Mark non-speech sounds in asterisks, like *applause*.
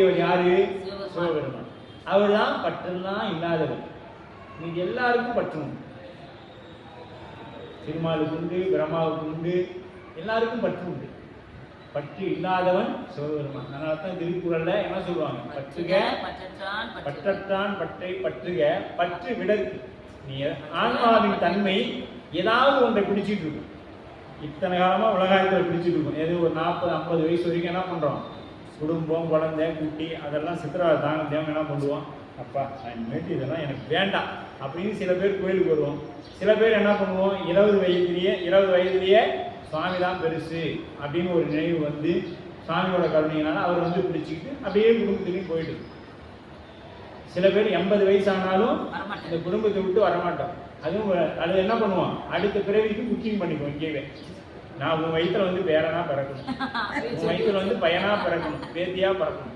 யாரு? சிவபெருமான். அவர் தான் பற்றெல்லாம் இல்லாதவர் இன்னைக்கு எல்லாருக்கும் பற்று திருமாலுக்கு உண்டு பிரம்மாவுக்கு உண்டு எல்லாருக்கும் பற்று உண்டு. பற்று இல்லாதவன் சிவபெருமான். அதனால தான் திருக்குறள்ல என்ன சொல்லுவாங்க? பற்றுக பற்றற்றான் பற்றை பற்றுக பற்று விடற்கு. நீ ஆன்மாவின் தன்மை ஏதாவது ஒன்றை பிடிச்சிட்டு இருக்கும். இத்தனை காலமா உலகாயத்தில் பிடிச்சிட்டு இருக்கும். ஏதோ ஒரு நாற்பது ஐம்பது வயசு வரைக்கும் என்ன பண்றோம்? குடும்பம் குழந்தை குட்டி அதெல்லாம் சித்திரவதை தாங்க முடியாம என்ன பண்ணுவோம் அப்பா இனிமேட்டு இதெல்லாம் எனக்கு வேண்டாம். அப்படின்னு சில பேர் கோயிலுக்கு வருவோம். சில பேர் என்ன பண்ணுவோம்? இருபது வயதுலயே இருபது வயதுலயே சுவாமி தான் பெருசு அப்படின்னு ஒரு நினைவு வந்து சுவாமியோட கருணையினால அவர் வந்து பிடிச்சிக்கிட்டு அப்படியே குடும்பத்துலேயும் போயிடுது சில பேர் எண்பது வயசானாலும் வரமாட்டாங்க. இந்த குடும்பத்தை விட்டு வரமாட்டோம் அதுவும் அது என்ன பண்ணுவோம் அடுத்த பிறவிக்கு குக்கிங் பண்ணிக்குவோம் இங்கேயே நான் உன் வயித்துல வந்து பேரனா பிறக்கணும். *laughs* உன் வயித்துல வந்து பையனா பிறக்கணும். பேத்தியா பிறக்கணும்.